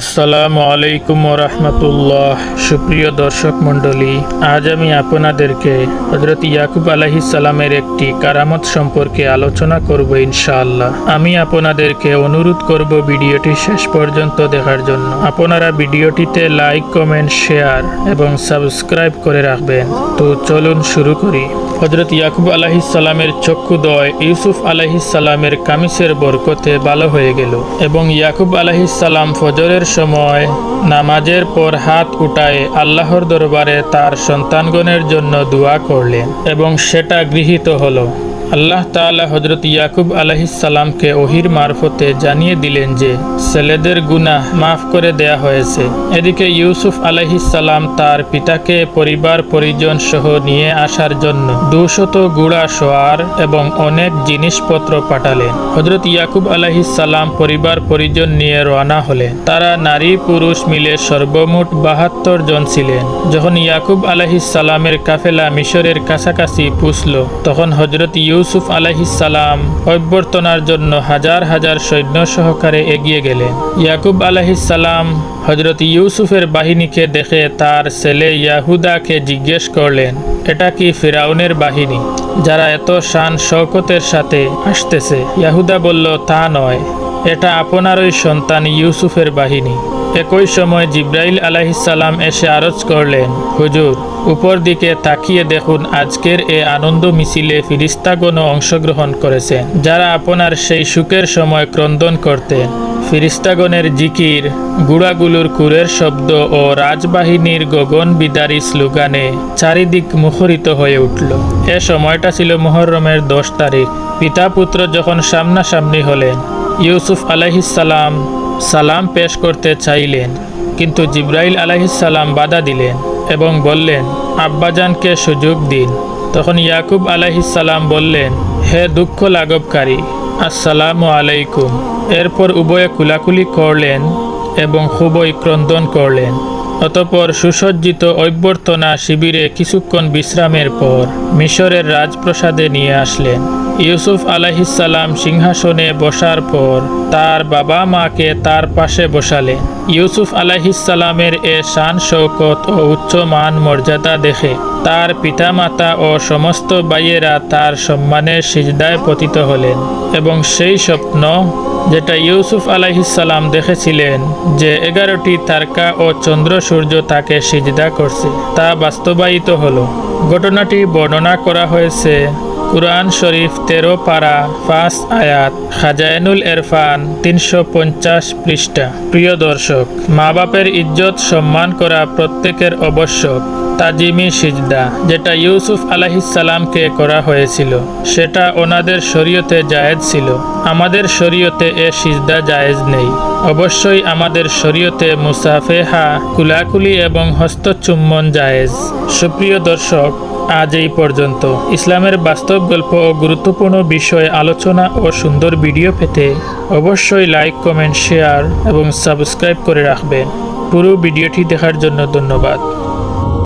আসসালামু আলাইকুম রহমতুল্লাহ সুপ্রিয় দর্শক মণ্ডলী, আজ আমি আপনাদেরকে হজরত ইয়াকুব আলাহি সালামের একটি কারামত সম্পর্কে আলোচনা করব ইনশাআল্লাহ। আমি আপনাদেরকে অনুরোধ করব ভিডিওটি শেষ পর্যন্ত দেখার জন্য। আপনারা ভিডিওটিতে লাইক, কমেন্ট, শেয়ার এবং সাবস্ক্রাইব করে রাখবেন। তো চলুন শুরু করি। হজরত ইয়াকুব আলাহিসাল্লামের চক্ষুদয় ইউসুফ আলাহিসাল্লামের কামিসের বরকতে ভালো হয়ে গেল এবং ইয়াকুব আলাহিসাল্লাম ফজরের সময় নামাজের পর হাত উঠায় আল্লাহর দরবারে তার সন্তানগণের জন্য দোয়া করলেন এবং সেটা গৃহীত হলো। আল্লাহ তাআলা হজরত ইয়াকুব আলাহিসাল্লামকে ওহির মারফতে জানিয়ে দিলেন যে, ছেলেদের গুনাহ মাফ করে দেয়া হয়েছে। এদিকে ইউসুফ আলাহিসাল্লাম তার পিতাকে পরিবার পরিজন সহ নিয়ে আসার জন্য দুশত গুড়া সোয়ার এবং অনেক জিনিসপত্র পাঠালেন। হজরত ইয়াকুব আলাহিসাল্লাম পরিবার পরিজন নিয়ে রওনা হলেন। তারা নারী পুরুষ মিলে সর্বমোট বাহাত্তর জন ছিলেন। যখন ইয়াকুব আলাহিসাল্লামের কাফেলা মিশরের কাছাকাছি পুষল, তখন হজরত ইউসুফ আলাহিসাল্লাম অভ্যর্থনার জন্য হাজার হাজার সৈন্য সহকারে এগিয়ে গেলেন। ইয়াকুব আলাহিসাল্লাম হজরত ইউসুফের বাহিনীকে দেখে তার ছেলে ইয়াহুদাকে জিজ্ঞেস করলেন, এটা কি ফিরাউনের বাহিনী, যারা এত শান শওকতের সাথে আসতেছে? ইয়াহুদা বলল, তা নয়, এটা আপনারই সন্তান ইউসুফের বাহিনী। একই সময় জিব্রাইল আলাহিসাল্লাম এসে আরজ করলেন, হুজুর উপর দিকে তাকিয়ে দেখুন আজকের এ আনন্দ মিছিলে ফিরিস্তাগণও অংশগ্রহণ করেছেন, যারা আপনার সেই সুখের সময় ক্রন্দন করতেন। ফিরিস্তাগণের জিকির, গুড়াগুলোর কুরের শব্দ ও রাজবাহিনীর গগন বিদারী স্লোগানে চারিদিক মুখরিত হয়ে উঠল। এ সময়টা ছিল মুহররমের দশ তারিখ। পিতা পুত্র যখন সামনাসামনি হলেন, ইউসুফ আলাইহিসাল্লাম সালাম পেশ করতে চাইলেন, কিন্তু জিব্রাইল সালাম বাধা দিলেন এবং বললেন, আব্বাজানকে সুযোগ দিন। তখন ইয়াকুব সালাম বললেন, হে দুঃখ লাঘবকারী, আসসালামু আলাইকুম। এরপর উভয়ে কুলাকুলি করলেন এবং খুবই ক্রন্দন করলেন। অতপর সুসজ্জিত অভ্যর্থনা শিবিরে কিছুক্ষণ বিশ্রামের পর মিশরের রাজপ্রসাদে নিয়ে আসলেন। ইউসুফ আলাহিসাল্লাম সিংহাসনে বসার পর তার বাবা মাকে তার পাশে বসালেন। ইউসুফ আলাহিসাল্লামের এ শান শৌকত ও উচ্চ মান মর্যাদা দেখে তার পিতামাতা ও সমস্ত বাইয়েরা তার সম্মানের সিজদায় পতিত হলেন এবং সেই স্বপ্ন যেটা ইউসুফ আলাইহিসাল্লাম দেখেছিলেন যে এগারোটি তারকা ও চন্দ্র সূর্য তাকে সিজদা করছে, তা বাস্তবায়িত হলো। ঘটনাটি বর্ণনা করা হয়েছে কুরআন শরীফ তেরো পারা পাঁচ আয়াত খাজায়নুল এরফান তিনশো পঞ্চাশ পৃষ্ঠা। প্রিয় দর্শক মা বাপের ইজ্জত সম্মান করা প্রত্যেকের আবশ্যক তাজিমি সিজদা, যেটা ইউসুফ আলাহিসাল্লামকে করা হয়েছিল। সেটা ওনাদের শরীয়তে জায়েজ ছিল। আমাদের শরীয়তে এ সিজদা জায়েজ নেই। অবশ্যই আমাদের শরীয়তে মুসাফেহা, কুলাকুলি এবং হস্তচুম্বন জায়েজ। সুপ্রিয় দর্শক, আজ এই পর্যন্ত। ইসলামের বাস্তব গল্প ও গুরুত্বপূর্ণ বিষয়ে আলোচনা ও সুন্দর ভিডিও পেতে অবশ্যই লাইক, কমেন্ট, শেয়ার এবং সাবস্ক্রাইব করে রাখবেন। পুরো ভিডিওটি দেখার জন্য ধন্যবাদ।